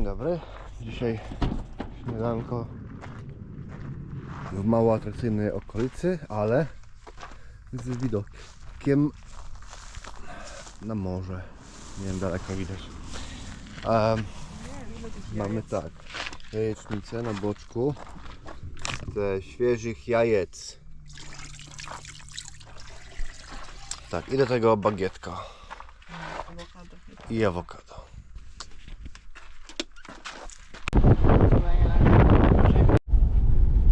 Dzień dobry. Dzisiaj śniadanko w mało atrakcyjnej okolicy, ale z widokiem na morze. Nie wiem, daleko widać. Em, mamy tak, jajecznicę na boczku ze świeżych jajec. Tak, i do tego bagietka i awokado.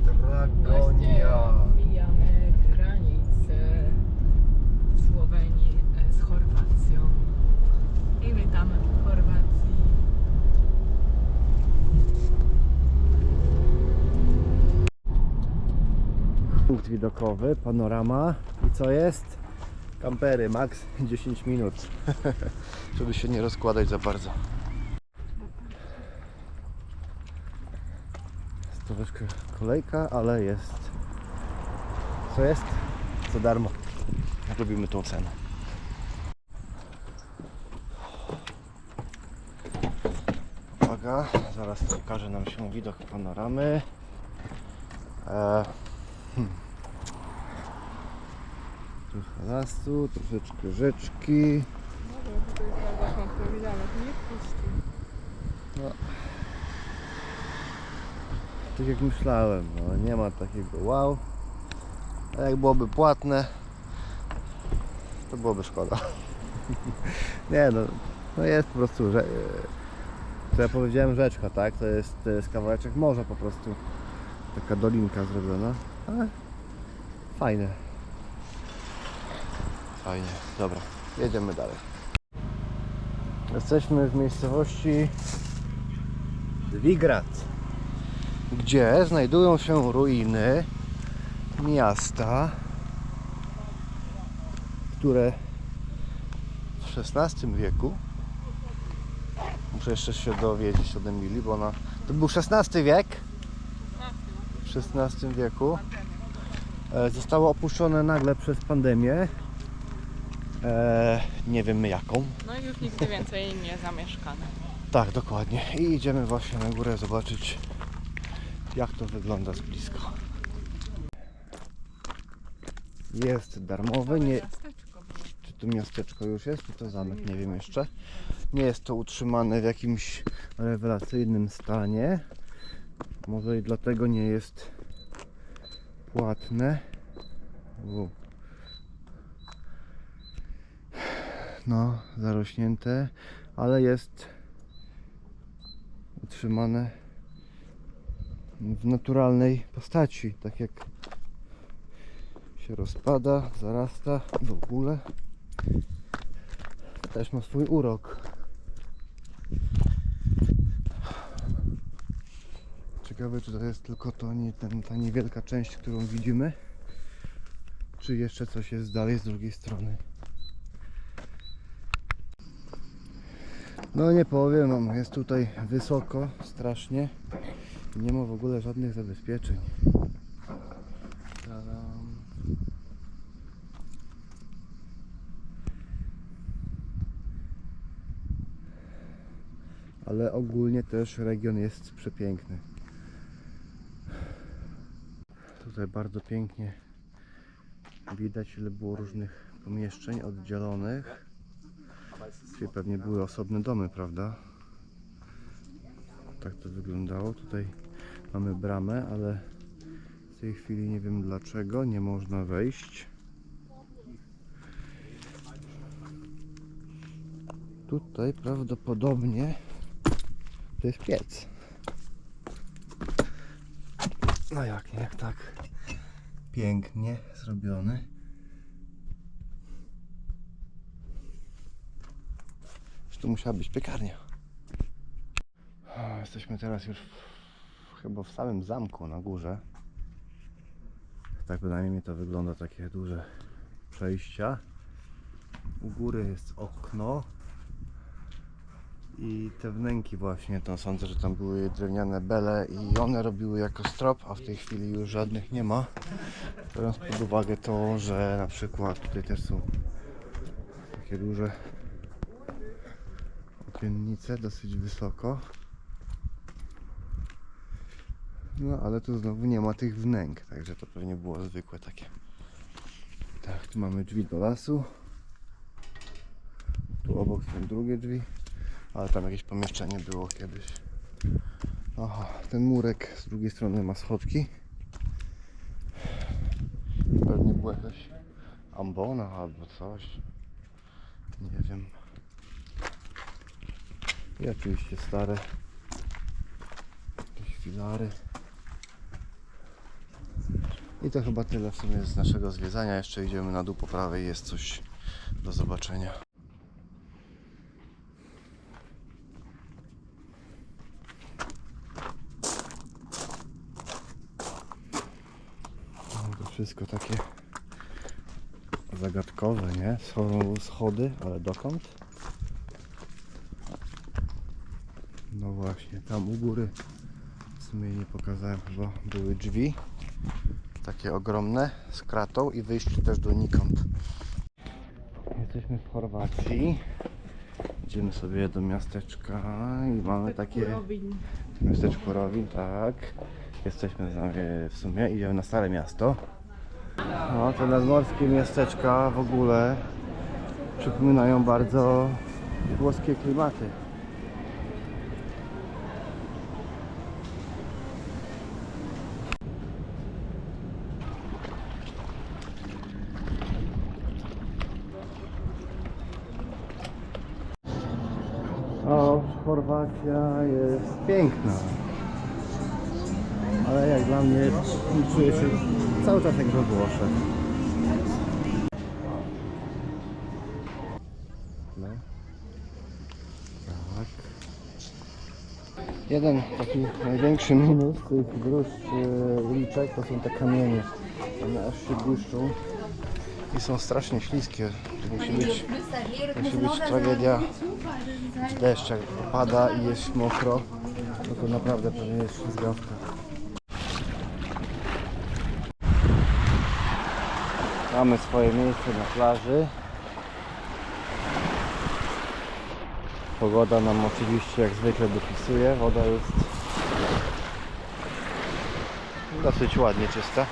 Dragonia. Mijamy granicę Słowenii e, z Chorwacją. I witamy w Chorwacji. Punkt widokowy, panorama. I co jest? Kampery, max 10 minut. Żeby się nie rozkładać za bardzo. Jest troszeczkę kolejka, ale jest. Co jest? Za darmo. Robimy tą cenę. Uwaga, zaraz pokaże nam się widok panoramy. E, Trochę lasu, troszeczkę rzeczki. No to jest bardzo nie puści. Tak jak myślałem, no, nie ma takiego wow. A jak byłoby płatne, to byłoby szkoda. nie no, no jest po prostu, że, co ja powiedziałem rzeczka, tak? To jest, to jest kawałeczek morza po prostu. Taka dolinka zrobiona, ale fajne. Fajnie, dobra, jedziemy dalej. Jesteśmy w miejscowości Wigrad gdzie znajdują się ruiny miasta, które w XVI wieku muszę jeszcze się dowiedzieć od Emilii, bo ona to był XVI wiek? W XVI wieku e, zostało opuszczone nagle przez pandemię e, nie wiemy jaką No i już nigdy więcej nie zamieszkane. tak, dokładnie. I idziemy właśnie na górę zobaczyć, jak to wygląda z bliska. Jest darmowy, nie, czy tu miasteczko już jest, czy to zamek, nie wiem jeszcze. Nie jest to utrzymane w jakimś rewelacyjnym stanie. Może i dlatego nie jest płatne. No, zarośnięte, ale jest utrzymane w naturalnej postaci, tak jak się rozpada, zarasta w ogóle też ma swój urok. Ciekawe, czy to jest tylko to, nie, ten, ta niewielka część, którą widzimy, czy jeszcze coś jest dalej z drugiej strony. No nie powiem jest tutaj wysoko, strasznie. Nie ma w ogóle żadnych zabezpieczeń. Ale ogólnie też region jest przepiękny. Tutaj bardzo pięknie widać ile było różnych pomieszczeń oddzielonych. Czyli pewnie były osobne domy, prawda? Tak to wyglądało. Tutaj mamy bramę, ale w tej chwili nie wiem dlaczego nie można wejść. Tutaj prawdopodobnie to jest piec. No jak nie, jak tak pięknie zrobiony. Tu musiała być piekarnia. Jesteśmy teraz już w, chyba w samym zamku na górze. Tak bynajmniej mi to wygląda takie duże przejścia. U góry jest okno i te wnęki właśnie, to sądzę, że tam były drewniane bele i one robiły jako strop, a w tej chwili już żadnych nie ma. Biorąc pod uwagę to, że na przykład tutaj też są takie duże okiennice, dosyć wysoko. No ale tu znowu nie ma tych wnęk, także to pewnie było zwykłe takie. Tak, tu mamy drzwi do lasu. Tu obok są drugie drzwi, ale tam jakieś pomieszczenie było kiedyś. Aha, ten murek z drugiej strony ma schodki. Pewnie była jakaś ambona albo coś. Nie wiem. I oczywiście stare jakieś filary. I to chyba tyle w sumie z naszego zwiedzania. Jeszcze idziemy na dół po prawej, jest coś do zobaczenia. No, to wszystko takie zagadkowe, nie? Są schody, ale dokąd? No właśnie, tam u góry w sumie nie pokazałem chyba były drzwi takie ogromne z kratą i wyjście też donikąd. Jesteśmy w Chorwacji. Idziemy sobie do miasteczka i mamy takie miasteczko Rowin, tak. Jesteśmy w sumie, idziemy na Stare Miasto. No, te nadmorskie miasteczka w ogóle przypominają bardzo włoskie klimaty. O, Chorwacja jest piękna. Ale jak dla mnie czuję się cały czas jak we Włoszech. No. Tak. Jeden taki największy minus tych dróż e, uliczek to są te kamienie. One aż się błyszczą i są strasznie śliskie. To musi być, musi być tragedia. Deszcz jak pada i jest mokro, no to naprawdę pewnie jest ślizgawka. Mamy swoje miejsce na plaży. Pogoda nam oczywiście jak zwykle dopisuje. Woda jest dosyć ładnie czysta.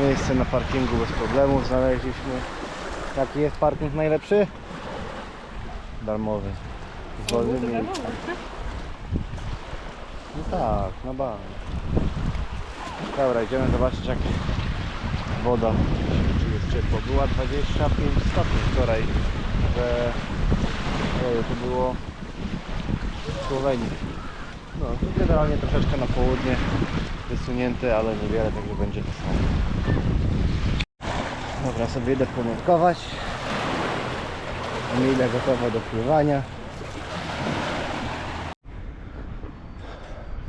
Miejsce na parkingu bez problemów znaleźliśmy. Jaki jest parking najlepszy? Darmowy. Z wolnymi. No tak, na bank. Dobra, idziemy zobaczyć jak woda czy jest ciepło. Była 25 stopni wczoraj, że to było w Słowenii. No, generalnie troszeczkę na południe wysunięte, ale niewiele, także będzie to samo. Dobra, sobie idę ponotkować. Emilia gotowa do pływania.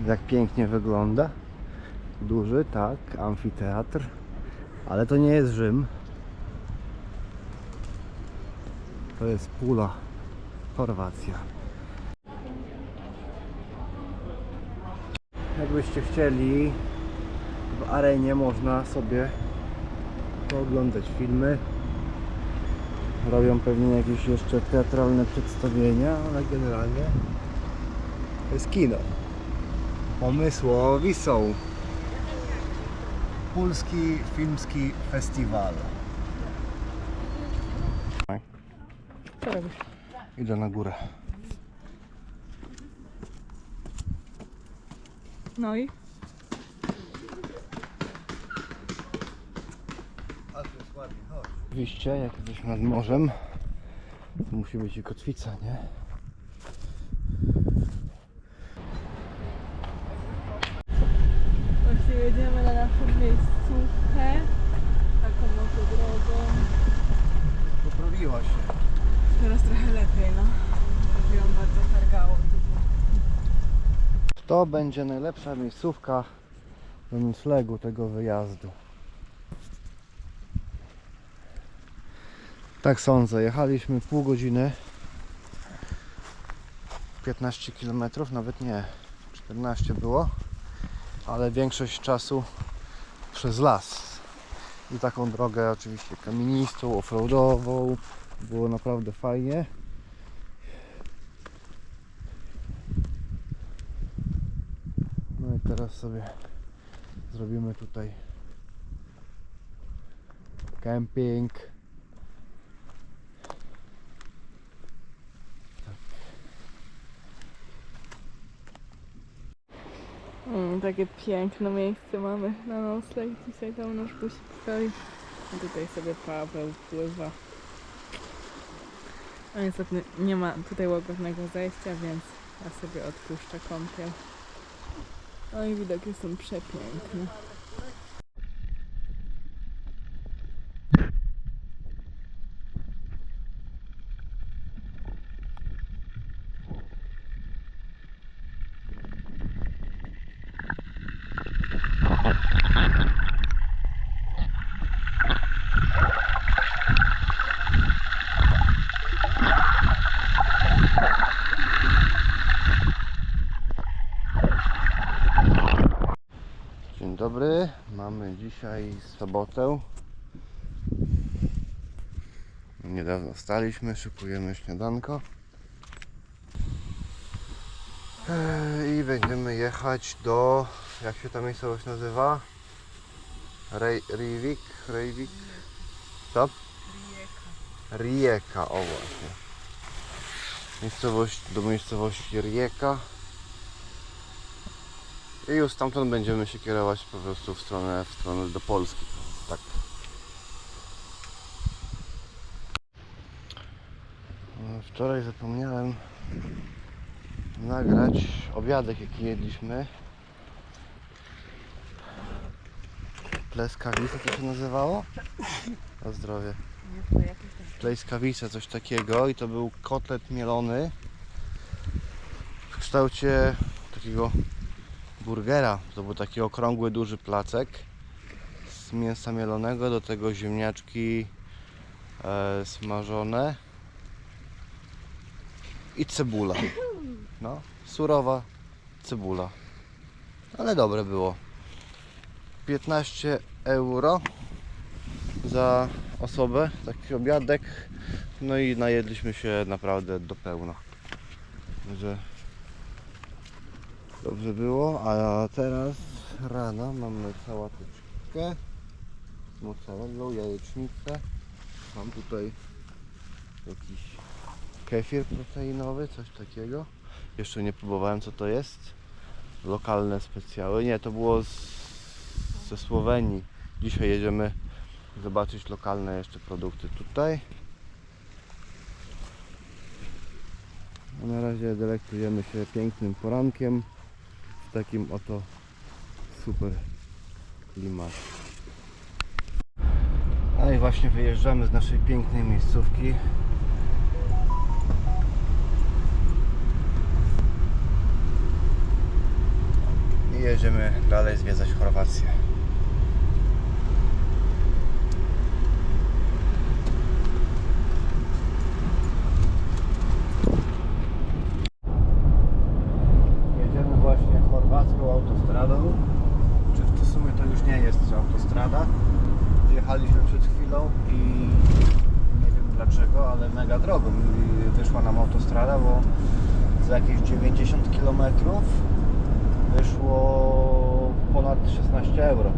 Jak pięknie wygląda. Duży, tak, amfiteatr. Ale to nie jest Rzym. To jest Pula, Chorwacja. Jakbyście chcieli, w arenie można sobie pooglądać filmy. Robią pewnie jakieś jeszcze teatralne przedstawienia, ale generalnie to jest kino. Pomysłowi są. Polski Filmski Festiwal. Idę na górę. No i? Oczywiście, jak jesteśmy nad morzem, to musi być i kotwica, nie? Właśnie jedziemy na naszą miejscówkę. Taką oto drogą. Poprawiła się. Teraz trochę lepiej, no. Ją bardzo targało. To będzie najlepsza miejscówka do noclegu tego wyjazdu. Tak sądzę, jechaliśmy pół godziny. 15 km, nawet nie. 14 było. Ale większość czasu przez las. I taką drogę oczywiście kamienistą, offroadową. Było naprawdę fajnie. No i teraz sobie zrobimy tutaj camping. Takie piękne miejsce mamy na nocleg. Dzisiaj tam nasz busik stoi. A tutaj sobie Paweł pływa. No niestety nie ma tutaj łagodnego zejścia, więc ja sobie odpuszczę kąpiel. No i widoki są przepiękne. Dzień dobry, mamy dzisiaj sobotę. Niedawno wstaliśmy, szykujemy śniadanko. Eee, I będziemy jechać do, jak się ta miejscowość nazywa? Rej, Rijvik? Rijvik? Co? Rijeka, o właśnie. Miejscowość, do miejscowości Rijeka. I już stamtąd będziemy się kierować po prostu w stronę, w stronę do Polski. Tak. Wczoraj zapomniałem nagrać obiadek jaki jedliśmy. Pleskawice to się nazywało? Na zdrowie. Pleskawice, coś takiego i to był kotlet mielony w kształcie takiego burgera. To był taki okrągły, duży placek z mięsa mielonego, do tego ziemniaczki e, smażone i cebula. No, surowa cebula. Ale dobre było. 15 euro za osobę, taki obiadek. No i najedliśmy się naprawdę do pełna. Także Dobrze było, a teraz rano mamy sałateczkę z mozzarellą, jajecznicę. Mam tutaj jakiś kefir proteinowy, coś takiego. Jeszcze nie próbowałem co to jest. Lokalne specjały. Nie, to było z, ze Słowenii. Dzisiaj jedziemy zobaczyć lokalne jeszcze produkty tutaj. Na razie delektujemy się pięknym porankiem w takim oto super klimacie. A i właśnie wyjeżdżamy z naszej pięknej miejscówki. I jedziemy dalej zwiedzać Chorwację. Jedziemy właśnie chorwacką autostradą. Czy w sumie to już nie jest autostrada. Jechaliśmy przed chwilą i nie wiem dlaczego, ale mega drogo mi wyszła nam autostrada, bo za jakieś 90 km wyszło ponad 16 euro.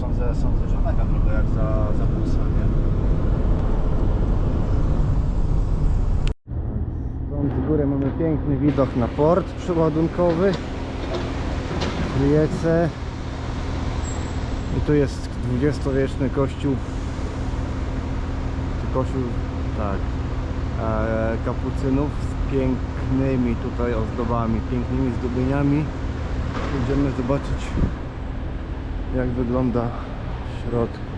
Sądzę, sądzę że mega drogo jak za, za busa, nie? Stąd z góry mamy piękny widok na port przyładunkowy w Rijece. I tu jest XX-wieczny kościół. Kościół, tak, e, kapucynów z pięknymi tutaj ozdobami, pięknymi zdobieniami. Będziemy zobaczyć jak wygląda w środku.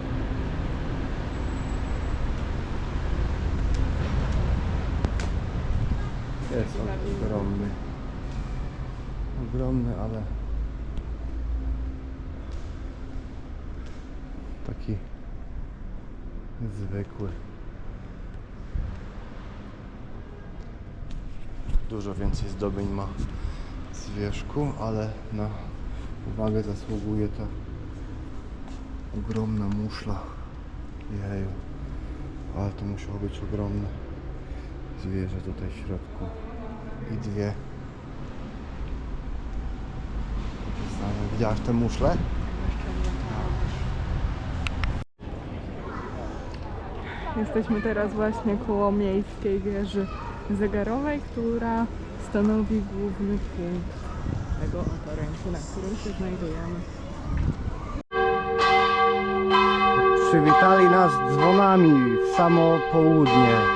Jest ogromny. Ogromny, ale taki zwykły. Dużo więcej zdobień ma z wierzchu, ale na uwagę zasługuje ta ogromna muszla. Jeju. Ale to musiało być ogromne zwierzę tutaj w środku. I dwie Same widziałaś te muszle? Jesteśmy teraz właśnie koło miejskiej wieży zegarowej, która stanowi główny punkt tego oto rynku, na którym się znajdujemy. Przywitali nas dzwonami w samo południe.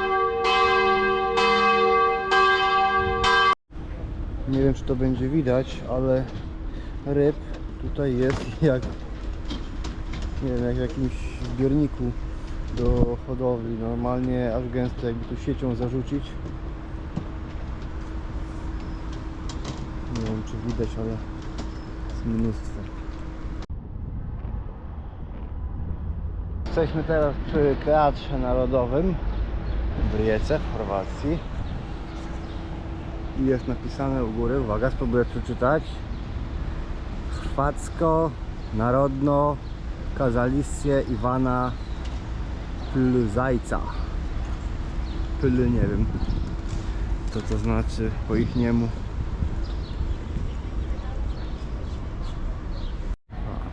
Nie wiem czy to będzie widać, ale ryb tutaj jest jak nie wiem, jak w jakimś zbiorniku do hodowli. Normalnie aż gęsto jakby tu siecią zarzucić. Nie wiem czy widać, ale jest mnóstwo. Jesteśmy teraz przy Teatrze Narodowym w Rijece w Chorwacji. I jest napisane u góry, uwaga, spróbuję przeczytać. Chorwacko, Narodno, Kazalistie Iwana Plzajca. Pl, nie wiem, co to znaczy po ich niemu.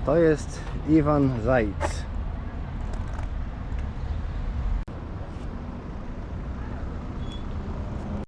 To jest Iwan Zajc.